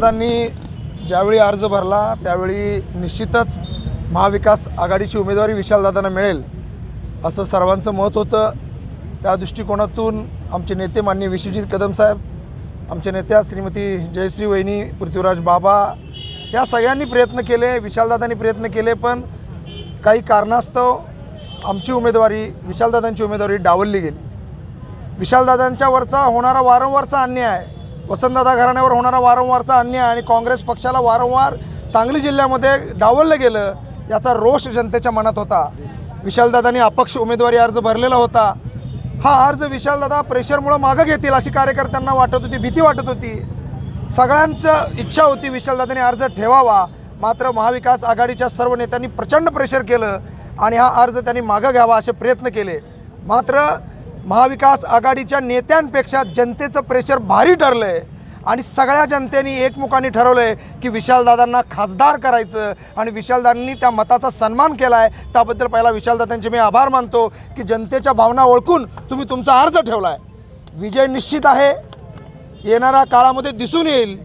त्यांनी ज्यावेळी अर्ज भरला त्यावेळी निश्चितच महाविकास आघाडीची उमेदवारी विशालदादांना मिळेल असं सर्वांचं मत होतं. त्या दृष्टिकोनातून आमचे नेते माननीय विश्वजित कदम साहेब आमच्या नेत्या श्रीमती जयश्री वहिनी पृथ्वीराज बाबा या सगळ्यांनी प्रयत्न केले विशालदादांनी प्रयत्न केले पण काही कारणास्तव आमची उमेदवारी विशालदादांची उमेदवारी डावलली गेली. विशालदादांच्या वरचा होणारा वारंवारचा अन्याय वसंतदादा घराण्यावर होणारा वारंवारचा अन्याय आणि काँग्रेस पक्षाला वारंवार सांगली जिल्ह्यामध्ये डावललं गेलं याचा रोष जनतेच्या मनात होता. विशालदादांनी अपक्ष उमेदवारी अर्ज भरलेला होता. हा अर्ज विशालदादा प्रेशरमुळं मागं घेतील अशी कार्यकर्त्यांना वाटत होती भीती वाटत होती. सगळ्यांचं इच्छा होती विशालदादांनी अर्ज ठेवावा. मात्र महाविकास आघाडीच्या सर्व नेत्यांनी प्रचंड प्रेशर केलं आणि हा अर्ज त्यांनी मागं घ्यावा असे प्रयत्न केले. मात्र महाविकास आघाडीच्या नेत्यांपेक्षा जनतेचं प्रेशर भारी ठरलं आहे आणि सगळ्या जनतेने एकमुखाने ठरवलं आहे की विशालदादांना खासदार करायचं. आणि विशालदादांनी त्या मताचा सन्मान केला आहे त्याबद्दल पहिला विशालदादांचे मी आभार मानतो की जनतेच्या भावना ओळखून तुम्ही तुमचा अर्ज ठेवला आहे विजय निश्चित आहे. येणाऱ्या काळामध्ये दिसून येईल.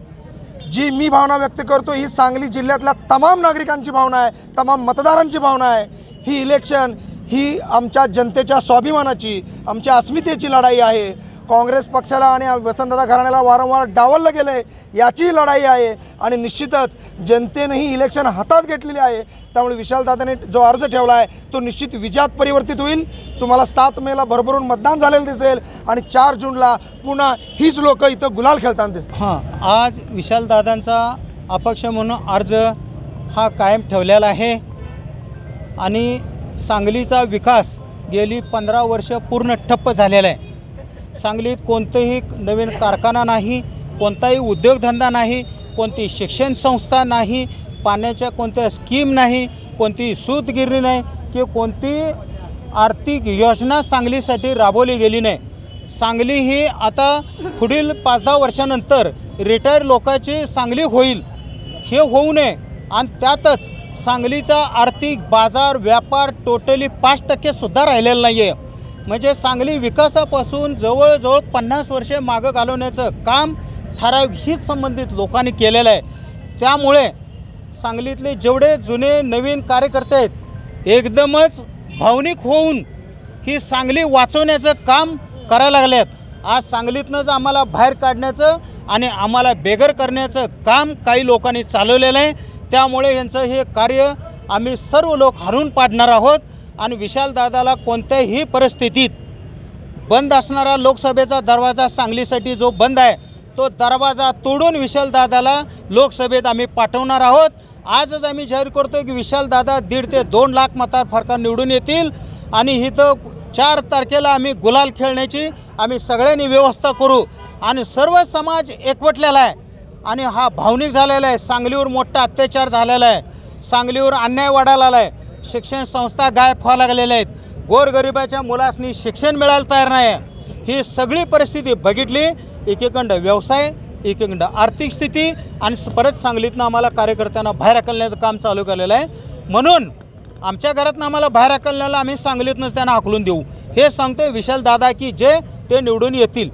जी मी भावना व्यक्त करतो ही सांगली जिल्ह्यातल्या तमाम नागरिकांची भावना आहे तमाम मतदारांची भावना आहे. ही इलेक्शन ही आमच्या जनतेच्या स्वाभिमानाची आमच्या अस्मितेची लढाई आहे. काँग्रेस पक्षाला आणि वसंतदादा घराण्याला वारंवार डावललं गेलं आहे याचीही लढाई आहे. आणि निश्चितच जनतेनंही इलेक्शन हातात घेतलेली आहे. त्यामुळे विशालदादाने जो अर्ज ठेवला आहे तो निश्चित विजयात परिवर्तित होईल. तुम्हाला सात मेला भरभरून मतदान झालेलं दिसेल. आणि चार जूनला पुन्हा हीच लोक इथं गुलाल खेळताना दिसतात. हां आज विशालदादांचा अपक्ष म्हणून अर्ज हा कायम ठेवलेला आहे. आणि सांगलीचा विकास गेली पंधरा वर्ष पूर्ण ठप्प झालेला आहे. सांगलीत कोणतंही नवीन कारखाना नाही कोणताही उद्योगधंदा नाही कोणती शिक्षण संस्था नाही पाण्याच्या कोणत्या स्कीम नाही कोणती सूतगिरणी नाही किंवा कोणती आर्थिक योजना सांगलीसाठी राबवली गेली नाही. सांगली ही आता पुढील पाच दहा वर्षानंतर रिटायर लोकाची सांगली होईल. हे होऊ नये. आणि त्यातच सांगलीचा आर्थिक बाजार व्यापार टोटली पाच टक्केसुद्धा राहिलेला नाही आहे म्हणजे सांगली विकासापासून जवळजवळ पन्नास वर्षे मागं घालवण्याचं काम ठराविक संबंधित लोकांनी केलेलं आहे. त्यामुळे सांगलीतले जेवढे जुने नवीन कार्यकर्ते आहेत एकदमच भावनिक होऊन ही सांगली वाचवण्याचं काम करायला लागल्यात आज सांगलीतनंच आम्हाला बाहेर काढण्याचं आणि आम्हाला बेघर करण्याचं काम काही लोकांनी चालवलेलं आहे. त्यामुळे यांचं हे कार्य आम्ही सर्व लोक हरून पाडणार आहोत आणि विशालदादाला कोणत्याही परिस्थितीत बंद असणारा लोकसभेचा दरवाजा सांगलीसाठी जो बंद आहे तो दरवाजा तोडून विशालदादाला लोकसभेत आम्ही पाठवणार आहोत. आजच आम्ही जाहीर करतो की विशालदादा दीड ते दोन लाख मतार फरका निवडून येतील आणि इथं चार तारखेला आम्ही गुलाल खेळण्याची आम्ही सगळ्यांनी व्यवस्था करू. आणि सर्व समाज एकवटलेला आहे. आणि हा भावनिक झालेला आहे. सांगलीवर मोठा अत्याचार झालेला आहे. सांगलीवर अन्याय वाढायला आला आहे. शिक्षण संस्था गायब व्हायला लागलेल्या आहेत. गोरगरिबाच्या मुलासनी शिक्षण मिळायला तयार नाही आहे. ही सगळी परिस्थिती बघितली. एकीकडं व्यवसाय एकीकडं आर्थिक स्थिती आणि परत सांगलीतनं आम्हाला कार्यकर्त्यांना बाहेर हकलण्याचं काम चालू केलेलं आहे. म्हणून आमच्या घरातनं आम्हाला बाहेर हकलण्याला आम्ही सांगलीतनंच त्यांना हाकलून देऊ. हे सांगतोय विशाल दादा की जे ते निवडून येतील.